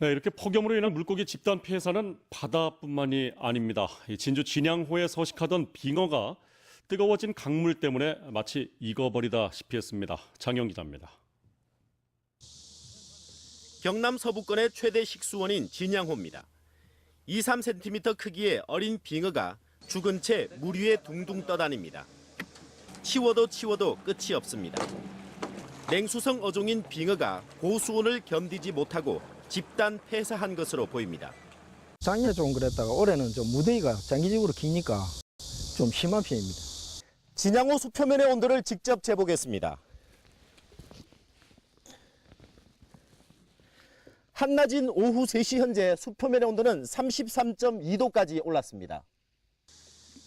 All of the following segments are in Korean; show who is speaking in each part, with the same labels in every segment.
Speaker 1: 네, 이렇게 폭염으로 인한 물고기 집단 폐사는 바다뿐만이 아닙니다. 이 진주 진양호에 서식하던 빙어가 뜨거워진 강물 때문에 마치 익어버리다시피 했습니다. 장영 기자입니다.
Speaker 2: 경남 서부권의 최대 식수원인 진양호입니다. 2, 3cm 크기의 어린 빙어가 죽은 채 물 위에 둥둥 떠다닙니다. 치워도 치워도 끝이 없습니다. 냉수성 어종인 빙어가 고수온을 견디지 못하고 집단 폐사한 것으로 보입니다.
Speaker 3: 작년에 좀 그랬다가 올해는 좀 무더위가 장기적으로 기니까 좀 심한 편입니다.
Speaker 2: 진양호 수표면의 온도를 직접 재보겠습니다. 한낮인 오후 3시 현재 수표면의 온도는 33.2도까지 올랐습니다.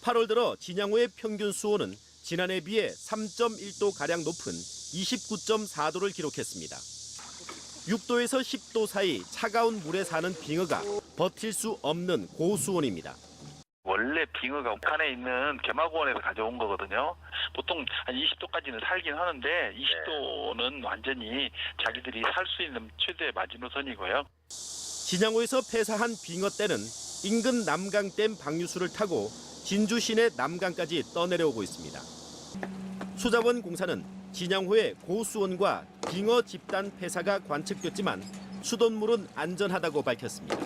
Speaker 2: 8월 들어 진양호의 평균 수온은 지난해 비해 3.1도 가량 높은 29.4도를 기록했습니다. 6도에서 10도 사이 차가운 물에 사는 빙어가 버틸 수 없는 고수온입니다.
Speaker 4: 원래 빙어가 북한에 있는 개마고원에서 가져온 거거든요. 보통 한 20도까지는 살긴 하는데 20도는 완전히 자기들이 살 수 있는 최대 마지노선이고요.
Speaker 2: 진양호에서 폐사한 빙어 떼는 인근 남강댐 방류수를 타고 진주 시내 남강까지 떠내려오고 있습니다. 수자원 공사는 진양호의 고수온과 빙어 집단 폐사가 관측됐지만 수돗물은 안전하다고 밝혔습니다.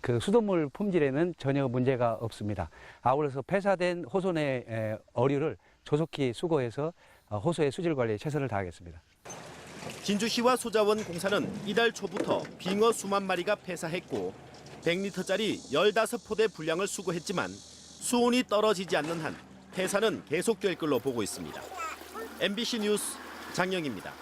Speaker 5: 그 수돗물 품질에는 전혀 문제가 없습니다. 아울러서 폐사된 호선의 에, 어류를 조속히 수거해서 어, 호수의 수질 관리에 최선을 다하겠습니다.
Speaker 2: 진주시와 소자원 공사는 이달 초부터 빙어 수만 마리가 폐사했고 100리터짜리 15포대 분량을 수거했지만 수온이 떨어지지 않는 한 폐사는 계속될 걸로 보고 있습니다. MBC 뉴스 장영입니다.